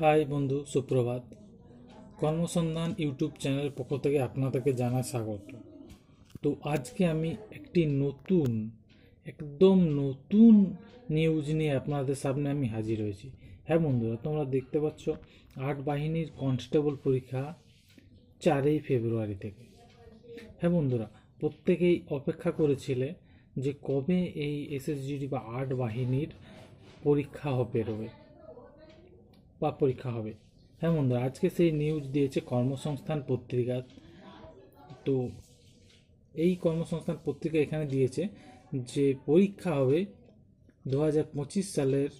High বন্ধু, সুপ্রভাত। কর্মসন্ধান YouTube channel পক্ষ থেকে আপনাদেরকে জানাই স্বাগত। তো আজকে আমি একটি নতুন, একদম নতুন নিউজ নিয়ে আপনাদের সামনে আমি হাজির হয়েছি। হ্যাঁ বন্ধুরা, তোমরা দেখতে পাচ্ছ, আট বাহিনীর কনস্টেবল পরীক্ষা চারই ফেব্রুয়ারি থেকে। হ্যাঁ বন্ধুরা, প্রত্যেকেই অপেক্ষা করেছিলে যে কবে এই এসএসজিডি বা আট বাহিনীর পরীক্ষা হবে বেরোবে। বা পরীক্ষা হবে। হ্যাঁ বন্ধুরা, আজকে সেই নিউজ দিয়েছে কর্মসংস্থান পত্রিকা। তো এই কর্মসংস্থান পত্রিকা এখানে দিয়েছে যে পরীক্ষা হবে দু হাজার পঁচিশ সালের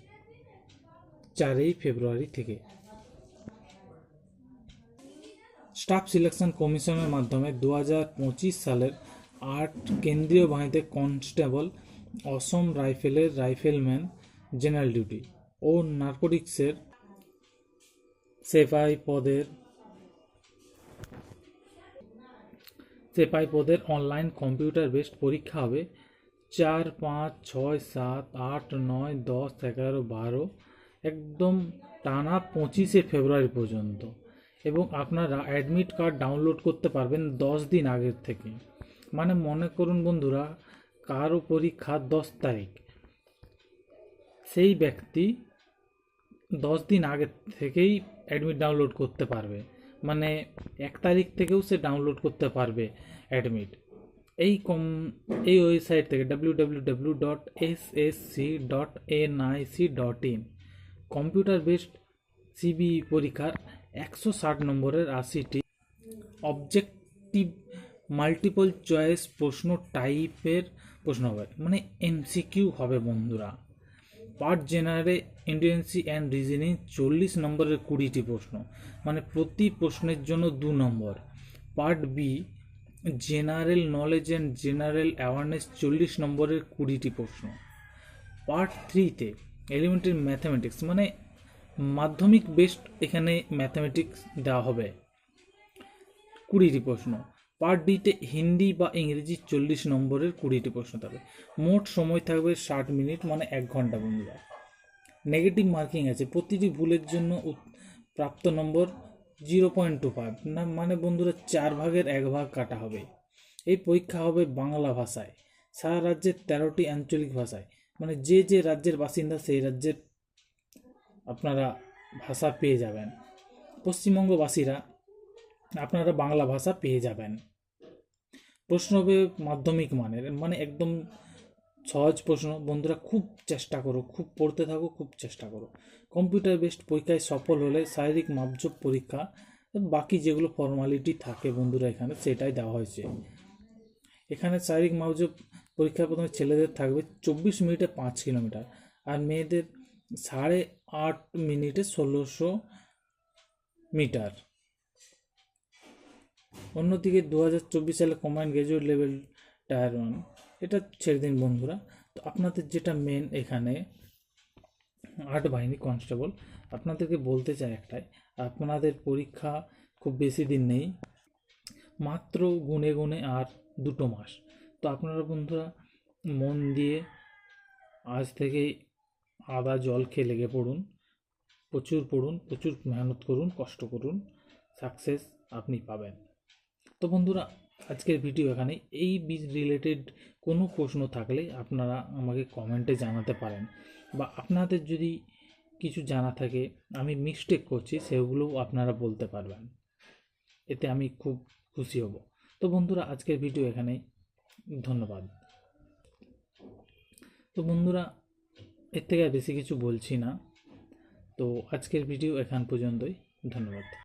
চারই ফেব্রুয়ারি থেকে। স্টাফ সিলেকশন কমিশনের মাধ্যমে দু হাজার পঁচিশ সালের আট কেন্দ্রীয় বাহিনীতে কনস্টেবল অসম রাইফেলের রাইফেলম্যান জেনারেল ডিউটি ও নার্কোটিক্সের সেফাই পদের সেফাই পদের অনলাইন কম্পিউটার বেসড পরীক্ষা হবে। চার, পাঁচ, ছয়, সাত, আট, নয়, দশ, এগারো, বারো, একদম টানা পঁচিশে ফেব্রুয়ারি পর্যন্ত। এবং আপনারা অ্যাডমিট কার্ড ডাউনলোড করতে পারবেন দশ দিন আগের থেকে। মানে মনে করুন বন্ধুরা কারও পরীক্ষা দশ তারিখ। সেই ব্যক্তি দশ দিন আগে থেকেই অ্যাডমিট ডাউনলোড করতে পারবে। মানে এক তারিখ থেকেও সে ডাউনলোড করতে পারবে অ্যাডমিট এই কম, এই ওয়েবসাইট থেকে W W W dot S S C dot N I C dot in computer based CB পরীক্ষার একশো ষাট নম্বরের আশিটি অবজেক্টিভ মাল্টিপল চয়েস প্রশ্ন টাইপের প্রশ্ন হবে। মানে এমসিকিউ হবে বন্ধুরা। Part general intelligence and reasoning চল্লিশ নম্বরের কুড়িটি প্রশ্ন মানে প্রতি প্রশ্নের জন্য দু নম্বর। Part B general knowledge and general awareness চল্লিশ নম্বরের কুড়িটি প্রশ্ন। পার্ট থ্রিতে, এলিমেন্টারি ম্যাথামেটিক্স মানে মাধ্যমিক বেস্ট এখানে ম্যাথামেটিক্স দেওয়া হবে। কুড়িটি প্রশ্ন পার্ট ডিতে হিন্দি বা ইংরেজি চল্লিশ নম্বরের কুড়িটি প্রশ্ন থাকবে। মোট সময় থাকবে ষাট মিনিট মানে এক ঘণ্টা বন্ধুরা। নেগেটিভ মার্কিং আছে। প্রতিটি ভুলের জন্য প্রাপ্ত নম্বর জিরো পয়েন্ট টু ফাইভ। না মানে বন্ধুরা, চার ভাগের এক ভাগ কাটা হবে। এই পরীক্ষা হবে বাংলা ভাষায়। সারা রাজ্যের তেরোটি আঞ্চলিক ভাষায়। মানে যে যে রাজ্যের বাসিন্দা, সেই রাজ্যের আপনারা ভাষা পেয়ে যাবেন। পশ্চিমবঙ্গবাসীরা আপনারা বাংলা ভাষা পেয়ে যাবেন। প্রশ্ন হবে মাধ্যমিক মানের। মানে একদম সহজ প্রশ্ন, বন্ধুরা খুব চেষ্টা করো, খুব পড়তে থাকো, খুব চেষ্টা করো। কম্পিউটার বেসড পরীক্ষায় সফল হলে শারীরিক মাপজোপ পরীক্ষা, বাকি যেগুলো ফর্মালিটি থাকে বন্ধুরা এখানে, সেটাই দেওয়া হয়েছে। এখানে শারীরিক মাপজোপ পরীক্ষা প্রথমে ছেলেদের থাকবে চব্বিশ মিনিটে পাঁচ কিলোমিটার আর মেয়েদের সাড়ে আট মিনিটে ষোলোশো মিটার। অন্যদিকে দু হাজার চব্বিশ সালে combined graduate level tier one এটা ছেড়ে দিন বন্ধুরা। তো আপনাদের যেটা মেন এখানে, আট বাহিনী কনস্টেবল আপনাদেরকে বলতে চাই একটাই, আপনাদের পরীক্ষা খুব বেশি দিন নেই, মাত্র গুনে গুনে আর দুটো মাস। তো আপনারা বন্ধুরা, মন দিয়ে আজ থেকেই আদা জল খেয়ে লেগে পড়ুন, প্রচুর পড়ুন, প্রচুর মেহনত করুন, কষ্ট করুন সাকসেস আপনি পাবেন। তো বন্ধুরা, আজকের ভিডিও এখানে এই রিলেটেড কোনো প্রশ্ন থাকলে আপনারা আমাকে কমেন্টে জানাতে পারেন। বা আপনাদের যদি কিছু জানা থাকে, আমি মিস্টেক করছি, সেগুলোও আপনারা বলতে পারবেন। এতে আমি খুব খুশি হব। তো বন্ধুরা, আজকের ভিডিও এখানেই। ধন্যবাদ। তো বন্ধুরা, এর থেকে বেশি কিছু বলছি না। তো আজকের ভিডিও এখান পর্যন্তই। ধন্যবাদ।